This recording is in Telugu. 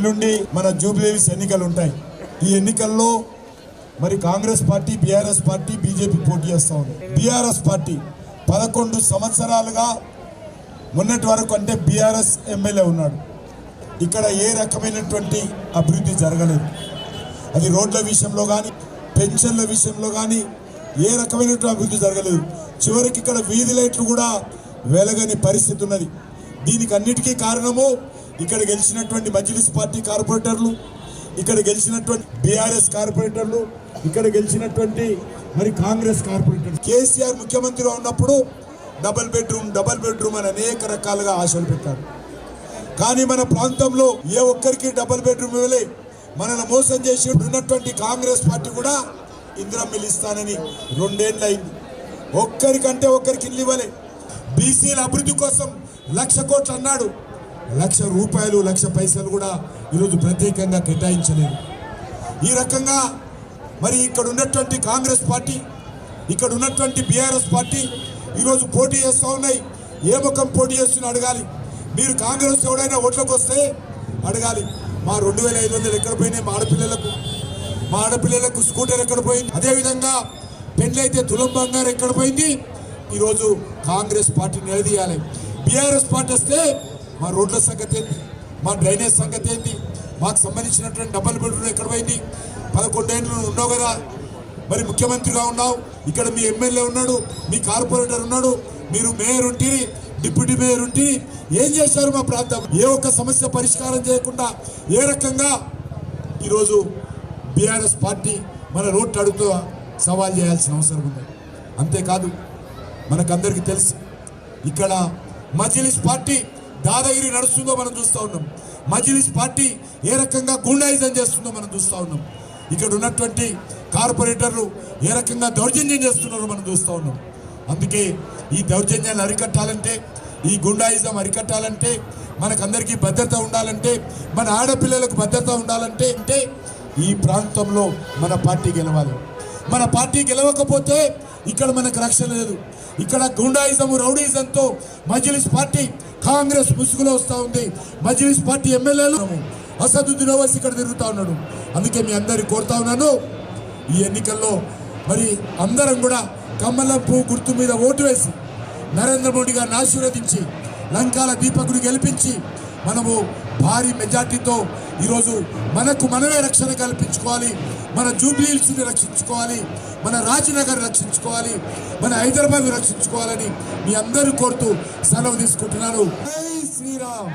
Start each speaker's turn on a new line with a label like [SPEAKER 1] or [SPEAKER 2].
[SPEAKER 1] ఎల్లుండి మన జూబ్లీస్ ఎన్నికలు ఉంటాయి. ఈ ఎన్నికల్లో మరి Congress party BRS party BJP పోటీ చేస్తా ఉంది. బీఆర్ఎస్ పార్టీ పదకొండు సంవత్సరాలుగా మొన్నటి వరకు అంటే బీఆర్ఎస్ ఎమ్మెల్యే ఉన్నాడు. ఇక్కడ ఏ రకమైనటువంటి అభివృద్ధి జరగలేదు. అది రోడ్ల విషయంలో కానీ పెన్షన్ల విషయంలో కానీ ఏ రకమైనటువంటి అభివృద్ధి జరగలేదు. చివరికి ఇక్కడ వీధి లైట్లు కూడా వెలగని పరిస్థితి ఉన్నది. దీనికి అన్నిటికీ కారణము ఇక్కడ గెలిచినటువంటి మజ్లిస్ పార్టీ కార్పొరేటర్లు ఇక్కడ గెలిచినటువంటి బీఆర్ఎస్ కార్పొరేటర్లు ఇక్కడ గెలిచినటువంటి మరి కాంగ్రెస్ కార్పొరేటర్లు. కేసీఆర్ ముఖ్యమంత్రిగా ఉన్నప్పుడు డబల్ బెడ్రూమ్ డబల్ బెడ్రూమ్ అని అనేక రకాలుగా ఆశలు పెట్టారు. కానీ మన ప్రాంతంలో ఏ ఒక్కరికి డబల్ బెడ్రూమ్ ఇవ్వలే. మనల్ని మోసం చేసి ఉన్నటువంటి కాంగ్రెస్ పార్టీ కూడా ఇందిరా మిలిస్తానని రెండేళ్ళు అయింది ఒక్కరికంటే ఒక్కరికి ఇల్లు ఇవ్వలే. బీసీల అభివృద్ధి కోసం లక్ష కోట్లు అన్నాడు. లక్ష రూపాయలు లక్ష పైసలు కూడా ఈరోజు ప్రత్యేకంగా కేటాయించలేదు. ఈ రకంగా మరి ఇక్కడ ఉన్నటువంటి కాంగ్రెస్ పార్టీ ఇక్కడ ఉన్నటువంటి బీఆర్ఎస్ పార్టీ ఈరోజు పోటీ చేస్తూ ఉన్నాయి. ఏ ముఖం పోటీ చేస్తున్నా అడగాలి. మీరు కాంగ్రెస్ ఎవడైనా ఓట్లకు వస్తే అడగాలి. మా రెండు వేల ఐదు వందలు ఎక్కడ పోయినాయి? మా ఆడపిల్లలకు. మా ఆడపిల్లలకు స్కూటర్ ఎక్కడ పోయింది? అదేవిధంగా పెళ్ళైతే తులం బంగారు ఎక్కడ పోయింది? ఈరోజు కాంగ్రెస్ పార్టీ నిలదీయాలి. బీఆర్ఎస్ పార్టీ వస్తే మా రోడ్ల సంగతి ఏంటి? మా డ్రైనేజ్ సంగతి ఏంటి? మాకు సంబంధించినటువంటి డబల్ బెడ్రూమ్ ఎక్కడ పోయింది? పదకొండేళ్ళు నువ్వు ఉన్నావు కదా. మరి ముఖ్యమంత్రిగా ఉన్నావు. ఇక్కడ మీ ఎమ్మెల్యే ఉన్నాడు మీ కార్పొరేటర్ ఉన్నాడు మీరు మేయర్ ఉంటిరి డిప్యూటీ మేయర్ ఉంటిరి. ఏం చేశారు మా ప్రాంతం? ఏ ఒక్క సమస్య పరిష్కారం చేయకుండా ఏ రకంగా ఈరోజు బీఆర్ఎస్ పార్టీ మన రోడ్డు అడుగుతూ సవాల్ చేయాల్సిన అవసరం ఉంది. అంతేకాదు మనకందరికీ తెలుసు ఇక్కడ మజిలిస్ పార్టీ దాదాగిరి నడుస్తుందో మనం చూస్తూ ఉన్నాం. మజిలిస్ పార్టీ ఏ రకంగా గుండాయిజం చేస్తుందో మనం చూస్తూ ఉన్నాం. ఇక్కడ ఉన్నటువంటి కార్పొరేటర్లు ఏ రకంగా దౌర్జన్యం చేస్తున్నారో మనం చూస్తూ ఉన్నాం. అందుకే ఈ దౌర్జన్యాన్ని అరికట్టాలంటే ఈ గుండాయిజం అరికట్టాలంటే మనకందరికీ భద్రత ఉండాలంటే మన ఆడపిల్లలకు భద్రత ఉండాలంటే అంటే ఈ ప్రాంతంలో మన పార్టీ గెలవాలి. మన పార్టీ గెలవకపోతే ఇక్కడ మనకు రక్షణ లేదు. ఇక్కడ గుండాయిజము రౌడీజంతో మజ్లిస్ పార్టీ కాంగ్రెస్ ముసుగులో వస్తూ ఉంది. మజ్లిస్ పార్టీ ఎమ్మెల్యేలు అసదుద్దీన్ ఓవైసీ ఇక్కడ తిరుగుతూ ఉన్నాడు. అందుకే మీ అందరికి కోరుతా ఉన్నాను. ఈ ఎన్నికల్లో మరి అందరం కూడా కమ్మలం పువ్వు గుర్తు మీద ఓటు వేసి నరేంద్ర మోడీ గారిని ఆశీర్వదించి లంకాల దీపకుడు గెలిపించి మనము భారీ మెజార్టీతో ఈరోజు మనకు మనమే రక్షణ కల్పించుకోవాలి మన జూబ్లీహిల్స్ని రక్షించుకోవాలి మన రాజనగర్ రక్షించుకోవాలి మన హైదరాబాద్ రక్షించుకోవాలని మీ అందరూ కోరుతూ సెలవు తీసుకుంటున్నాను. శ్రీరామ్!